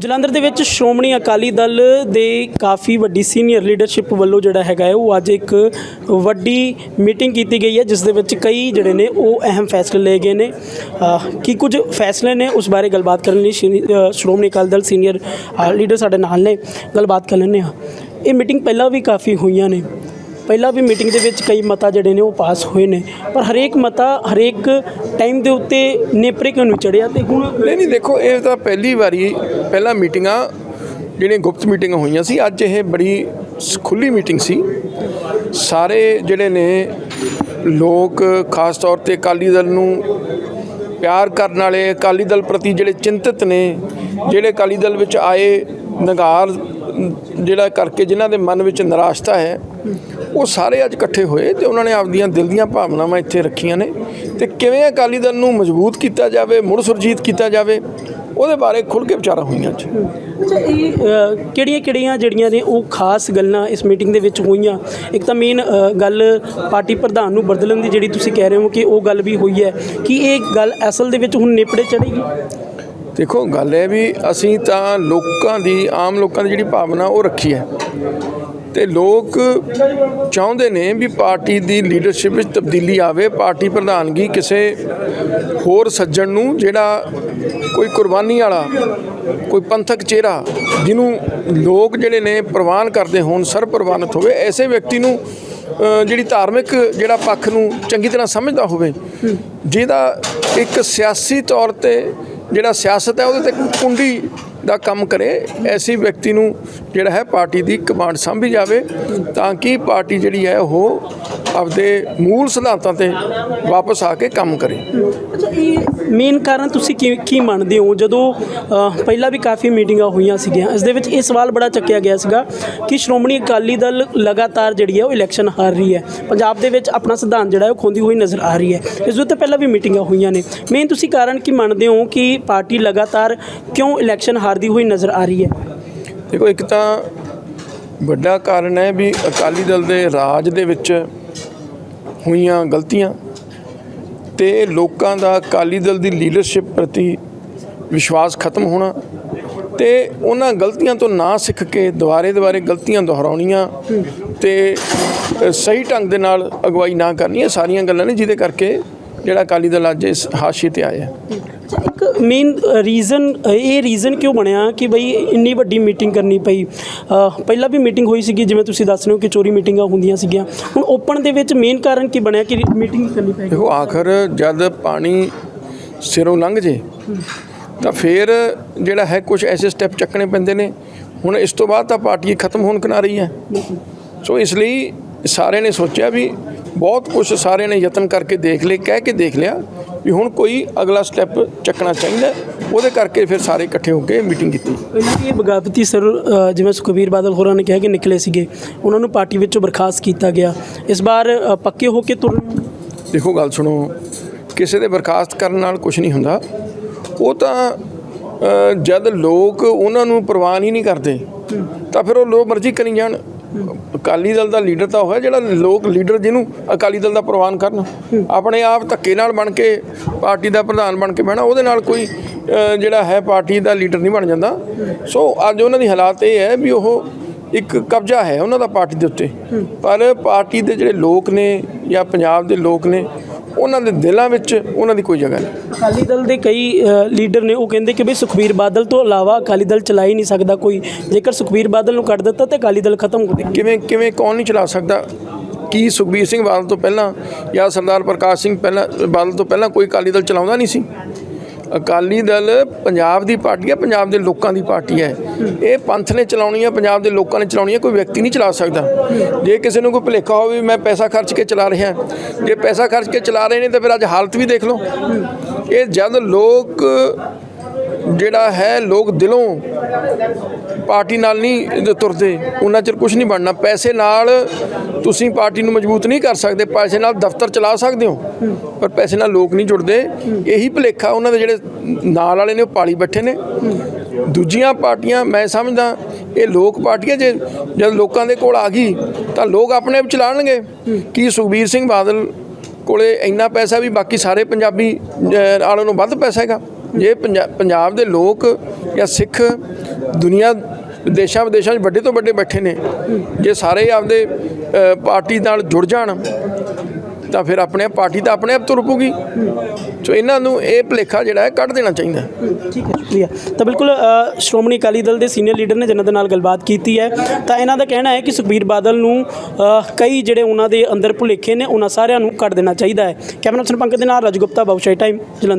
ਜਲੰਧਰ ਦੇ ਵਿੱਚ ਸ਼੍ਰੋਮਣੀ ਅਕਾਲੀ ਦਲ ਦੇ ਕਾਫੀ ਵੱਡੀ ਸੀਨੀਅਰ ਲੀਡਰਸ਼ਿਪ ਵੱਲੋਂ ਜਿਹੜਾ ਹੈਗਾ ਹੈ, ਉਹ ਅੱਜ ਇੱਕ ਵੱਡੀ ਮੀਟਿੰਗ ਕੀਤੀ ਗਈ ਹੈ, ਜਿਸ ਦੇ ਵਿੱਚ ਕਈ ਜਿਹੜੇ ਨੇ ਉਹ ਅਹਿਮ ਫੈਸਲੇ ਲਏ ਗਏ ਨੇ। ਕੀ ਕੁਝ ਫੈਸਲੇ ਨੇ, ਉਸ ਬਾਰੇ ਗੱਲਬਾਤ ਕਰਨ ਲਈ ਸ਼੍ਰੀ- ਸ਼੍ਰੋਮਣੀ ਅਕਾਲੀ ਦਲ ਸੀਨੀਅਰ ਲੀਡਰ ਸਾਡੇ ਨਾਲ ਨੇ, ਗੱਲਬਾਤ ਕਰ ਲੈਂਦੇ ਹਾਂ। ਇਹ ਮੀਟਿੰਗ ਪਹਿਲਾਂ ਵੀ ਕਾਫੀ ਹੋਈਆਂ ਨੇ। ਪਹਿਲਾਂ ਵੀ ਮੀਟਿੰਗ ਦੇ ਵਿੱਚ ਕਈ ਮਤਾ ਜਿਹੜੇ ਨੇ ਉਹ ਪਾਸ ਹੋਏ ਨੇ, ਪਰ ਹਰੇਕ ਮਤਾ ਹਰੇਕ ਟਾਈਮ ਦੇ ਉੱਤੇ ਨੇਪਰੇ ਕਿਉਂ ਨਹੀਂ ਚੜਿਆ ਤੇ ਹੁਣ ਨਹੀਂ ਨਹੀਂ, ਦੇਖੋ, ਇਹ ਤਾਂ ਪਹਿਲੀ ਵਾਰੀ, ਪਹਿਲਾਂ ਮੀਟਿੰਗਾਂ ਜਿਹੜੀਆਂ ਗੁਪਤ ਮੀਟਿੰਗਾਂ ਹੋਈਆਂ ਸੀ, ਅੱਜ ਇਹ ਬੜੀ ਸ- ਖੁੱਲੀ ਮੀਟਿੰਗ ਸੀ। ਸਾਰੇ ਜਿਹੜੇ ਨੇ ਲੋਕ, ਖਾਸ ਤੌਰ ਤੇ ਅਕਾਲੀ ਦਲ ਨੂੰ ਪਿਆਰ ਕਰਨ ਵਾਲੇ ਅਕਾਲੀ ਦਲ ਪ੍ਰਤੀ ਜਿਹੜੇ ਚਿੰਤਤ ਨੇ, ਜਿਹੜੇ ਅਕਾਲੀ ਦਲ ਵਿੱਚ ਆਏ, ਨਗਾਰ ਜਿਹੜਾ ਕਰਕੇ ਜਿਨ੍ਹਾਂ ਦੇ ਮਨ ਵਿੱਚ ਨਿਰਾਸ਼ਤਾ ਹੈ, ਉਹ ਸਾਰੇ ਅੱਜ ਇਕੱਠੇ ਹੋਏ ਤੇ ਉਹਨਾਂ ਨੇ ਆਪਦੀਆਂ ਦਿਲ ਦੀਆਂ ਭਾਵਨਾਵਾਂ ਇੱਥੇ ਰੱਖੀਆਂ ਨੇ ਤੇ ਕਿਵੇਂ ਅਕਾਲੀ ਦਲ ਨੂੰ ਮਜ਼ਬੂਤ ਕੀਤਾ ਜਾਵੇ, ਮੁੜ ਸੁਰਜੀਤ ਕੀਤਾ ਜਾਵੇ, ਉਹਦੇ ਬਾਰੇ ਖੁੱਲ੍ਹ ਕੇ ਵਿਚਾਰਾਂ ਹੋਈਆਂ ਅੱਜ। ਅੱਛਾ, ਇਹ ਕਿਹੜੀਆਂ ਕਿਹੜੀਆਂ ਜਿਹੜੀਆਂ ਨੇ ਉਹ ਖਾਸ ਗੱਲਾਂ ਇਸ ਮੀਟਿੰਗ ਦੇ ਵਿੱਚ ਹੋਈਆਂ? ਇੱਕ ਤਾਂ ਮੇਨ ਗੱਲ ਪਾਰਟੀ ਪ੍ਰਧਾਨ ਨੂੰ ਬਦਲਣ ਦੀ ਜਿਹੜੀ ਤੁਸੀਂ ਕਹਿ ਰਹੇ ਹੋ ਕਿ ਉਹ ਗੱਲ ਵੀ ਹੋਈ ਹੈ, ਕਿ ਇਹ ਗੱਲ ਅਸਲ ਦੇ ਵਿੱਚ ਹੁਣ ਨੇਪੜੇ ਚੜੇਗੀ ਦੇਖੋ, ਗੱਲ ਹੈ ਵੀ ਅਸੀਂ ਤਾਂ ਲੋਕਾਂ ਦੀ, ਆਮ ਲੋਕਾਂ ਦੀ ਜਿਹੜੀ ਭਾਵਨਾ ਉਹ ਰੱਖੀ ਹੈ। ਤੇ ਲੋਕ ਚਾਹੁੰਦੇ ਨੇ ਵੀ ਪਾਰਟੀ ਦੀ ਲੀਡਰਸ਼ਿਪ ਵਿੱਚ ਤਬਦੀਲੀ ਆਵੇ, ਪਾਰਟੀ ਪ੍ਰਧਾਨਗੀ ਕਿਸੇ ਹੋਰ ਸੱਜਣ ਨੂੰ ਜਿਹੜਾ ਕੋਈ ਕੁਰਬਾਨੀ ਵਾਲਾ, ਕੋਈ ਪੰਥਕ ਚਿਹਰਾ ਜਿਹਨੂੰ ਲੋਕ ਜਿਹੜੇ ਨੇ ਪ੍ਰਵਾਨ ਕਰਦੇ ਹੋਣ ਸਰਬ ਪ੍ਰਵਾਨਿਤ ਹੋਵੇ, ਐਸੇ ਵਿਅਕਤੀ ਨੂੰ ਜਿਹੜੀ ਧਾਰਮਿਕ ਜਿਹੜਾ ਪੱਖ ਨੂੰ ਚੰਗੀ ਤਰ੍ਹਾਂ ਸਮਝਦਾ ਹੋਵੇ, ਜਿਹਦਾ ਇੱਕ ਸਿਆਸੀ ਤੌਰ ਤੇ ਜਿਹੜਾ ਸਿਆਸਤ ਹੈ ਉਹਦੇ ਤੇ ਕੁੰਡੀ ਦਾ ਕੰਮ ਕਰੇ, ਐਸੀ ਵਿਅਕਤੀ ਨੂੰ ਜਿਹੜਾ ਹੈ ਪਾਰਟੀ ਦੀ ਕਮਾਂਡ ਸੰਭੀ ਜਾਵੇ ਤਾਂ ਕਿ ਪਾਰਟੀ ਜਿਹੜੀ ਹੈ ਉਹ ਆਪਦੇ ਮੂਲ ਸਿਧਾਂਤਾਂ ਤੇ ਵਾਪਸ ਆ ਕੇ ਕੰਮ ਕਰੇ। ਅੱਛਾ, ਇਹ ਮੇਨ ਕਾਰਨ ਤੁਸੀਂ ਕੀ ਕੀ ਮੰਨਦੇ ਹੋ? ਜਦੋਂ ਅ, ਪਹਿਲਾਂ ਵੀ ਕਾਫੀ ਮੀਟਿੰਗਾਂ ਹੋਈਆਂ ਸੀਗੀਆਂ ਇਸ ਦੇ ਵਿੱਚ ਇਹ ਸਵਾਲ ਬੜਾ ਚੱਕਿਆ ਗਿਆ ਸੀਗਾ ਕਿ ਸ਼੍ਰੋਮਣੀ ਅਕਾਲੀ ਦਲ ਲਗਾਤਾਰ ਜਿਹੜੀ ਹੈ ਉਹ ਇਲੈਕਸ਼ਨ ਹਾਰ ਰਹੀ ਹੈ। ਪੰਜਾਬ ਦੇ ਵਿੱਚ ਆਪਣਾ ਸਿਧਾਂਤ ਜਿਹੜਾ ਹੈ ਉਹ ਖੋਂਦੀ ਹੋਈ ਨਜ਼ਰ ਆ ਰਹੀ ਹੈ। ਇਸ ਦੇ ਉੱਤੇ ਪਹਿਲਾਂ ਵੀ ਮੀਟਿੰਗਾਂ ਹੋਈਆਂ ਨੇ। ਮੇਨ ਤੁਸੀਂ ਕਾਰਨ ਕੀ ਮੰਨਦੇ ਹੋ ਕਿ ਪਾਰਟੀ ਲਗਾਤਾਰ ਕਿਉਂ ਇਲੈਕਸ਼ਨ ਹਾਰਦੀ ਹੋਈ ਨਜ਼ਰ ਆ ਰਹੀ ਹੈ? ਦੇਖੋ ਇੱਕ ਤਾਂ ਵੱਡਾ ਕਾਰਨ ਹੈ ਵੀ ਅਕਾਲੀ ਦਲ ਦੇ ਰਾਜ ਦੇ ਵਿੱਚ ਹੋਈਆਂ ਗਲਤੀਆਂ ਤੇ ਲੋਕਾਂ ਦਾ ਅਕਾਲੀ ਦਲ ਦੀ ਲੀਡਰਸ਼ਿਪ ਪ੍ਰਤੀ ਵਿਸ਼ਵਾਸ ਖਤਮ ਹੋਣਾ ਤੇ ਉਹਨਾਂ ਗਲਤੀਆਂ ਤੋਂ ਨਾ ਸਿੱਖ ਕੇ ਦੁਬਾਰੇ ਦੁਬਾਰੇ ਗਲਤੀਆਂ ਦੁਹਰਾਉਣੀਆਂ ਤੇ ਸਹੀ ਢੰਗ ਦੇ ਨਾਲ ਅਗਵਾਈ ਨਾ ਕਰਨੀ, ਇਹ ਸਾਰੀਆਂ ਗੱਲਾਂ ਨੇ ਜਿਹਦੇ ਕਰਕੇ ਜਿਹੜਾ ਅਕਾਲੀ ਦਲ ਅੱਜ ਇਸ ਹਾਸ਼ੀਏ ਤੇ ਆਇਆ। ਮੇਨ ਰੀਜ਼ਨ ਇਹ ਰੀਜ਼ਨ ਕਿਉਂ ਬਣਿਆ ਕਿ ਬਈ ਇੰਨੀ ਵੱਡੀ ਮੀਟਿੰਗ ਕਰਨੀ ਪਈ? ਪਹਿਲਾਂ ਵੀ ਮੀਟਿੰਗ ਹੋਈ ਸੀਗੀ ਜਿਵੇਂ ਤੁਸੀਂ ਦੱਸ ਰਹੇ ਹੋ ਕਿ ਚੋਰੀ ਮੀਟਿੰਗਾਂ ਹੁੰਦੀਆਂ ਸੀਗੀਆਂ। ਹੁਣ ਓਪਨ ਦੇ ਵਿੱਚ ਮੇਨ ਕਾਰਨ ਕੀ ਬਣਿਆ ਕਿ ਮੀਟਿੰਗ ਕਰਨੀ ਪਈ ਦੇਖੋ ਆਖਰ ਜਦ ਪਾਣੀ ਸਿਰੋਂ ਲੰਘ ਜੇ ਤਾਂ ਫਿਰ ਜਿਹੜਾ ਹੈ ਕੁਝ ਐਸੇ ਸਟੈਪ ਚੱਕਣੇ ਪੈਂਦੇ ਨੇ। ਹੁਣ ਇਸ ਤੋਂ ਬਾਅਦ ਤਾਂ ਪਾਰਟੀ ਖਤਮ ਹੋਣ ਕਿਨਾ ਰਹੀ ਹੈ ਸੋ ਇਸ ਲਈ ਸਾਰੇ ਨੇ ਸੋਚਿਆ ਵੀ ਬਹੁਤ ਕੁਝ ਸਾਰੇ ਨੇ ਯਤਨ ਕਰਕੇ ਦੇਖ ਲਏ ਕਹਿ ਕੇ ਦੇਖ ਲਿਆ ਵੀ ਹੁਣ ਕੋਈ ਅਗਲਾ ਸਟੈਪ ਚੱਕਣਾ ਚਾਹੀਦਾ ਉਹਦੇ ਕਰਕੇ ਫਿਰ ਸਾਰੇ ਇਕੱਠੇ ਹੋ ਕੇ ਮੀਟਿੰਗ ਕੀਤੀ। ਪਹਿਲਾਂ ਵੀ ਇਹ ਬਗਾਵਤੀ ਸਰ ਜਿਵੇਂ ਸੁਖਬੀਰ ਬਾਦਲ ਹੋਰਾਂ ਨੇ ਕਿਹਾ ਕਿ ਨਿਕਲੇ ਸੀਗੇ ਉਹਨਾਂ ਨੂੰ ਪਾਰਟੀ ਵਿੱਚੋਂ ਬਰਖਾਸਤ ਕੀਤਾ ਗਿਆ। ਇਸ ਵਾਰ ਪੱਕੇ ਹੋ ਕੇ ਤੁਰ ਦੇਖੋ ਗੱਲ ਸੁਣੋ ਕਿਸੇ ਦੇ ਬਰਖਾਸਤ ਕਰਨ ਨਾਲ ਕੁਝ ਨਹੀਂ ਹੁੰਦਾ। ਉਹ ਤਾਂ ਜਦ ਲੋਕ ਉਹਨਾਂ ਨੂੰ ਪ੍ਰਵਾਨ ਹੀ ਨਹੀਂ ਕਰਦੇ ਤਾਂ ਫਿਰ ਉਹ ਲੋਕ ਮਰਜ਼ੀ ਕਰੀ ਜਾਣ। ਅਕਾਲੀ ਦਲ ਦਾ ਲੀਡਰ ਤਾਂ ਹੋਇਆ ਜਿਹੜਾ ਲੋਕ ਲੀਡਰ ਜਿਹਨੂੰ ਅਕਾਲੀ ਦਲ ਦਾ ਪ੍ਰਵਾਨ ਕਰਨ। ਆਪਣੇ ਆਪ ਧੱਕੇ ਨਾਲ ਬਣ ਕੇ ਪਾਰਟੀ ਦਾ ਪ੍ਰਧਾਨ ਬਣ ਕੇ ਬਹਿਣਾ, ਉਹਦੇ ਨਾਲ ਕੋਈ ਜਿਹੜਾ ਹੈ ਪਾਰਟੀ ਦਾ ਲੀਡਰ ਨਹੀਂ ਬਣ ਜਾਂਦਾ। ਸੋ ਅੱਜ ਉਹਨਾਂ ਦੀ ਹਾਲਾਤ ਇਹ ਹੈ ਵੀ ਉਹ ਇੱਕ ਕਬਜ਼ਾ ਹੈ ਉਹਨਾਂ ਦਾ ਪਾਰਟੀ ਦੇ ਉੱਤੇ। ਪਰ ਪਾਰਟੀ ਦੇ ਜਿਹੜੇ ਲੋਕ ਨੇ ਜਾਂ ਪੰਜਾਬ ਦੇ ਲੋਕ ਨੇ ਉਹਨਾਂ ਦੇ ਦਿਲਾਂ ਵਿੱਚ ਉਹਨਾਂ ਦੀ ਕੋਈ ਜਗ੍ਹਾ ਨਹੀਂ। ਅਕਾਲੀ ਦਲ ਦੇ ਕਈ ਲੀਡਰ ਨੇ ਉਹ ਕਹਿੰਦੇ ਕਿ ਬਈ ਸੁਖਬੀਰ ਬਾਦਲ ਤੋਂ ਇਲਾਵਾ ਅਕਾਲੀ ਦਲ ਚਲਾ ਹੀ ਨਹੀਂ ਸਕਦਾ ਕੋਈ। ਜੇਕਰ ਸੁਖਬੀਰ ਬਾਦਲ ਨੂੰ ਕੱਢ ਦਿੱਤਾ ਤੇ ਅਕਾਲੀ ਦਲ ਖਤਮ ਹੋ ਜਾਏਗਾ ਕਿਵੇਂ ਕਿਵੇਂ ਕੌਣ ਨਹੀਂ ਚਲਾ ਸਕਦਾ? ਕੀ ਸੁਖਬੀਰ ਸਿੰਘ ਬਾਦਲ ਤੋਂ ਪਹਿਲਾਂ ਜਾਂ ਸਰਦਾਰ ਪ੍ਰਕਾਸ਼ ਸਿੰਘ ਪਹਿਲਾਂ ਬਾਦਲ ਤੋਂ ਪਹਿਲਾਂ ਕੋਈ ਅਕਾਲੀ ਦਲ ਚਲਾਉਂਦਾ ਨਹੀਂ ਸੀ? ਅਕਾਲੀ ਦਲ ਪੰਜਾਬ ਦੀ ਪਾਰਟੀ ਹੈ, ਪੰਜਾਬ ਦੇ ਲੋਕਾਂ ਦੀ ਪਾਰਟੀ ਹੈ। ਇਹ ਪੰਥ ਨੇ ਚਲਾਉਣੀ ਹੈ, ਪੰਜਾਬ ਦੇ ਲੋਕਾਂ ਨੇ ਚਲਾਉਣੀ ਹੈ, ਕੋਈ ਵਿਅਕਤੀ ਨਹੀਂ ਚਲਾ ਸਕਦਾ। ਜੇ ਕਿਸੇ ਨੂੰ ਕੋਈ ਭੁਲੇਖਾ ਹੋਵੇ ਵੀ ਮੈਂ ਪੈਸਾ ਖਰਚ ਕੇ ਚਲਾ ਰਿਹਾ, ਜੇ ਪੈਸਾ ਖਰਚ ਕੇ ਚਲਾ ਰਹੇ ਨੇ ਤਾਂ ਫਿਰ ਅੱਜ ਹਾਲਤ ਵੀ ਦੇਖ ਲਓ। ਇਹ ਜਦ ਲੋਕ ਜਿਹੜਾ ਹੈ ਲੋਕ ਦਿਲੋਂ ਪਾਰਟੀ ਨਾਲ ਨਹੀਂ ਤੁਰਦੇ। ਉਹਨਾਂ ਚਿਰ ਕੁਝ ਨਹੀਂ ਬਣਨਾ। ਪੈਸੇ ਨਾਲ ਤੁਸੀਂ ਪਾਰਟੀ ਨੂੰ ਮਜ਼ਬੂਤ ਨਹੀਂ ਕਰ ਸਕਦੇ। ਪੈਸੇ ਨਾਲ ਦਫ਼ਤਰ ਚਲਾ ਸਕਦੇ ਹੋ। ਪਰ ਪੈਸੇ ਨਾਲ ਲੋਕ ਨਹੀਂ ਜੁੜਦੇ। ਇਹੀ ਭੁਲੇਖਾ ਉਹਨਾਂ ਦੇ ਜਿਹੜੇ ਨਾਲ ਵਾਲੇ ਨੇ ਉਹ ਪਾਲੀ ਬੈਠੇ ਨੇ। ਦੂਜੀਆਂ ਪਾਰਟੀਆਂ ਮੈਂ ਸਮਝਦਾ ਇਹ ਲੋਕ ਪਾਰਟੀਆਂ ਜੇ ਜਦ ਲੋਕਾਂ ਦੇ ਕੋਲ ਆ ਗਈ ਤਾਂ ਲੋਕ ਆਪਣੇ ਆਪ ਚਲਾਣਗੇ। ਕੀ ਸੁਖਬੀਰ ਸਿੰਘ ਬਾਦਲ ਕੋਲੇ ਇੰਨਾ ਪੈਸਾ ਵੀ ਬਾਕੀ ਸਾਰੇ ਪੰਜਾਬੀ ਅਹ, ਨੂੰ ਵੱਧ ਪੈਸਾ ਹੈਗਾ? ਜੇ ਪੰਜਾ- ਪੰਜਾਬ ਦੇ ਲੋਕ ਜਾਂ ਸਿੱਖ ਦੁਨੀਆ ਦੇਸ਼ਾਂ ਵਿਦੇਸ਼ਾਂ 'ਚ ਵੱਡੇ ਤੋਂ ਵੱਡੇ ਬੈਠੇ ਨੇ, ਜੇ ਸਾਰੇ ਆਪਦੇ ਪਾਰਟੀ ਨਾਲ ਜੁੜ ਜਾਣ, ਤਾਂ ਫਿਰ ਆਪਣੇ ਆਪ ਪਾਰਟੀ ਤਾਂ ਆਪਣੇ ਆਪ ਤੁਰ ਪਊਗੀ ਸੋ ਇਹਨਾਂ ਨੂੰ ਇਹ ਭੁਲੇਖਾ ਜਿਹੜਾ ਹੈ ਕੱਢ ਦੇਣਾ ਚਾਹੀਦਾ। ਠੀਕ ਹੈ, ਸ਼ੁਕਰੀਆ। ਤਾਂ ਬਿਲਕੁਲ ਸ਼੍ਰੋਮਣੀ ਅਕਾਲੀ ਦਲ ਦੇ ਸੀਨੀਅਰ ਲੀਡਰ ਨੇ ਜਿਨ੍ਹਾਂ ਦੇ ਨਾਲ ਗੱਲਬਾਤ ਕੀਤੀ ਹੈ। ਤਾਂ ਇਹਨਾਂ ਦਾ ਕਹਿਣਾ ਹੈ ਕਿ ਸੁਖਬੀਰ ਬਾਦਲ ਨੂੰ ਕਈ ਜਿਹੜੇ ਉਹਨਾਂ ਦੇ ਅੰਦਰ ਭੁਲੇਖੇ ਨੇ, ਉਹਨਾਂ ਸਾਰਿਆਂ ਨੂੰ ਕੱਢ ਦੇਣਾ ਚਾਹੀਦਾ ਹੈ। ਕੈਮਰਾ ਪਰਸਨ ਪੰਕਜ ਦੇ ਨਾਲ ਰਜਗੁਪਤਾ ਬਾਬੂਸ਼ਾਹੀ ਟਾਈਮ, ਜਲੰਧਰ।